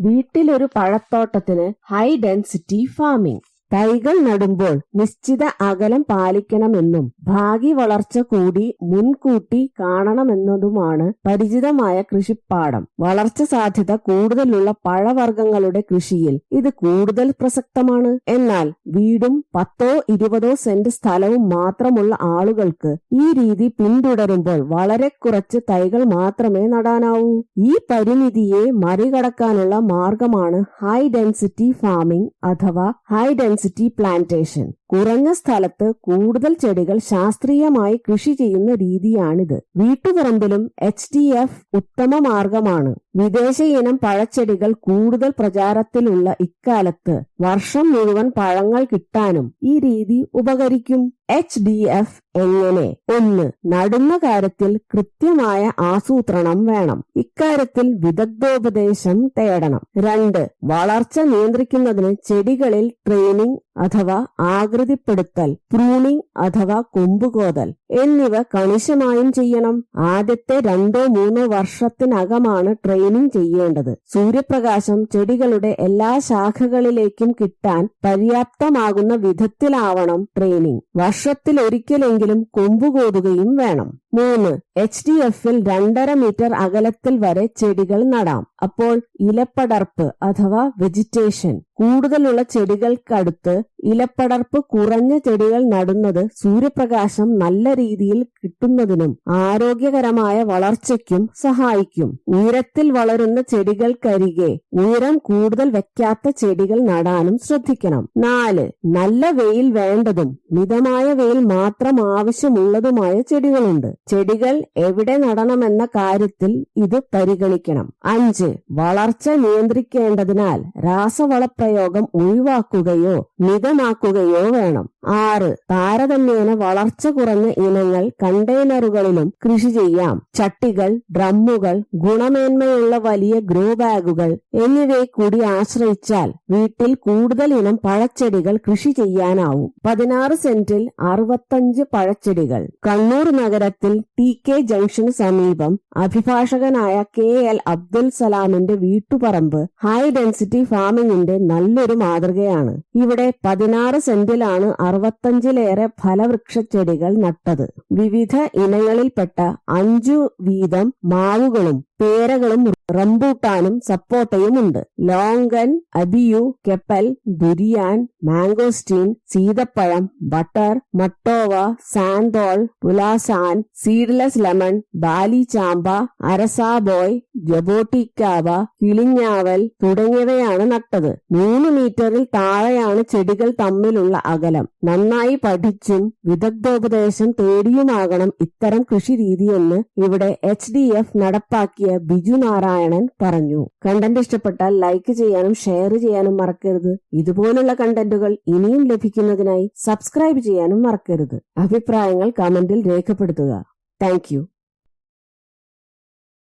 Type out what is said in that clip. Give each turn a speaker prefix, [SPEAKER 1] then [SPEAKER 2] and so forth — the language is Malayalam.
[SPEAKER 1] വീട്ടിലൊരു പഴത്തോട്ടത്തിന് ഹൈ ഡെൻസിറ്റി ഫാമിംഗ് തൈകൾ നടുമ്പോൾ നിശ്ചിത അകലം പാലിക്കണമെന്നും ഭാഗി വളർച്ച കൂടി മുൻകൂട്ടി കാണണമെന്നതുമാണ് പരിചിതമായ കൃഷിപ്പാടം. വളർച്ച സാധ്യത കൂടുതലുള്ള പഴവർഗങ്ങളുടെ കൃഷിയിൽ ഇത് കൂടുതൽ പ്രസക്തമാണ്. എന്നാൽ വീടും പത്തോ ഇരുപതോ സെന്റ് സ്ഥലവും മാത്രമുള്ള ആളുകൾക്ക് ഈ രീതി പിന്തുടരുമ്പോൾ വളരെ കുറച്ച് തൈകൾ മാത്രമേ നടാനാവൂ. ഈ പരിമിതിയെ മറികടക്കാനുള്ള മാർഗമാണ് ഹൈ ഡെൻസിറ്റി ഫാമിംഗ് അഥവാ ഹൈ ഡെൻസിറ്റി City plantation. കുറഞ്ഞ സ്ഥലത്ത് കൂടുതൽ ചെടികൾ ശാസ്ത്രീയമായി കൃഷി ചെയ്യുന്ന രീതിയാണിത്. വീട്ടുപറമ്പിലും എച്ച് ഡി എഫ് ഉത്തമ മാർഗമാണ്. വിദേശ ഇനം പഴച്ചെടികൾ കൂടുതൽ പ്രചാരത്തിലുള്ള ഇക്കാലത്ത് വർഷം മുഴുവൻ പഴങ്ങൾ കിട്ടാനും ഈ രീതി ഉപകരിക്കും. എച്ച് ഡി എഫ് എങ്ങനെ? ഒന്ന് നടുന്ന കാര്യത്തിൽ കൃത്യമായ ആസൂത്രണം വേണം. ഇക്കാര്യത്തിൽ വിദഗ്ധോപദേശം തേടണം. രണ്ട് വളർച്ച നിയന്ത്രിക്കുന്നതിന് ചെടികളിൽ ട്രെയിനിങ് അഥവാ ആകൃതിപ്പെടുത്തൽ പ്രൂണിംഗ് അഥവാ കൊമ്പുകോതൽ എന്നിവ കണിശമായും ചെയ്യണം. ആദ്യത്തെ രണ്ടോ മൂന്നോ വർഷത്തിനകമാണ് ട്രെയിനിങ് ചെയ്യേണ്ടത്. സൂര്യപ്രകാശം ചെടികളുടെ എല്ലാ ശാഖകളിലേക്കും കിട്ടാൻ പര്യാപ്തമാകുന്ന വിധത്തിലാവണം ട്രെയിനിങ് വർഷത്തിലൊരിക്കലെങ്കിലും കൊമ്പുകോതുകയും വേണം. മൂന്ന്. എച്ച് ഡി എഫിൽ രണ്ടര മീറ്റർ അകലത്തിൽ വരെ ചെടികൾ നടാം. അപ്പോൾ ഇലപ്പടർപ്പ് അഥവാ വെജിറ്റേഷൻ. കൂടുതലുള്ള ചെടികൾക്കടുത്ത് ഇലപ്പടർപ്പ് കുറഞ്ഞ ചെടികൾ നടുന്നത് സൂര്യപ്രകാശം നല്ല രീതിയിൽ കിട്ടുന്നതിനും ആരോഗ്യകരമായ വളർച്ചയ്ക്കും സഹായിക്കും. ഉയരത്തിൽ വളരുന്ന ചെടികൾക്കരികെ ഉയരം കൂടുതൽ വെക്കാത്ത ചെടികൾ നടാനും ശ്രദ്ധിക്കണം. നാല്. നല്ല വെയിൽ വേണ്ടതും മിതമായ വെയിൽ മാത്രം ആവശ്യമുള്ളതുമായ ചെടികളുണ്ട്. ചെടികൾ എവിടെ നടണമെന്ന കാര്യത്തിൽ ഇത് പരിഗണിക്കണം. അഞ്ച് വളർച്ച നിയന്ത്രിക്കേണ്ടതിനാൽ രാസവളപ്രയോഗം ഒഴിവാക്കുകയോ മിതമാക്കുകയോ വേണം. ആറ് താരതമ്യേന വളർച്ച കുറഞ്ഞ ഇനങ്ങൾ കണ്ടെയ്നറുകളിലും കൃഷി ചെയ്യാം. ചട്ടികൾ ഡ്രമ്മുകൾ ഗുണമേന്മയുള്ള വലിയ ഗ്രോ ബാഗുകൾ എന്നിവയെ കൂടി ആശ്രയിച്ചാൽ വീട്ടിൽ കൂടുതൽ ഇനം പഴച്ചെടികൾ കൃഷി ചെയ്യാനാവും. പതിനാറ് സെന്റിൽ അറുപത്തഞ്ച് പഴച്ചെടികൾ. കണ്ണൂർ നഗരത്തിൽ ടി കെ ജംഗ്ഷന് സമീപം അഭിഭാഷകനായ കെ എൽ അബ്ദുൽ സലാമിന്റെ വീട്ടുപറമ്പ് ഹൈ ഡെൻസിറ്റി ഫാമിംഗിന്റെ നല്ലൊരു മാതൃകയാണ്. ഇവിടെ പതിനാറ് സെന്റിലാണ് അറുപത്തഞ്ചിലേറെ ഫലവൃക്ഷ ചെടികൾ നട്ടത്. വിവിധ ഇനങ്ങളിൽപ്പെട്ട അഞ്ചു വീതം മാവുകളും പേരകളും റംബൂട്ടാനും സപ്പോട്ടയും ഉണ്ട് longan abiu kepel durian mangosteen സീതപ്പഴം butter മട്ടോവ santol pulasan seedless lemon Bali ചാമ്പ അരസാബോയ് ജബോട്ടിക്കാവ കിളിഞ്ഞാവൽ തുടങ്ങിയവയാണ് നട്ടത്. മൂന്ന് മീറ്ററിൽ താഴെയാണ് ചെടികൾ തമ്മിലുള്ള അകലം. നന്നായി പഠിച്ചും വിദഗ്ധോപദേശം തേടിയുമാകണം ഇത്തരം കൃഷി രീതിയെന്ന് ഇവിടെ എച്ച് ഡി എഫ് നടപ്പാക്കിയ ബിജു നാരായണൻ പറഞ്ഞു. കണ്ടന്റ് ഇഷ്ടപ്പെട്ടാൽ ലൈക്ക് ചെയ്യാനും ഷെയർ ചെയ്യാനും മറക്കരുത്. ഇതുപോലുള്ള കണ്ടന്റുകൾ ഇനിയും ലഭിക്കുന്നതിനായി സബ്സ്ക്രൈബ് ചെയ്യാനും മറക്കരുത്. അഭിപ്രായങ്ങൾ കമന്റിൽ രേഖപ്പെടുത്തുക. Thank you.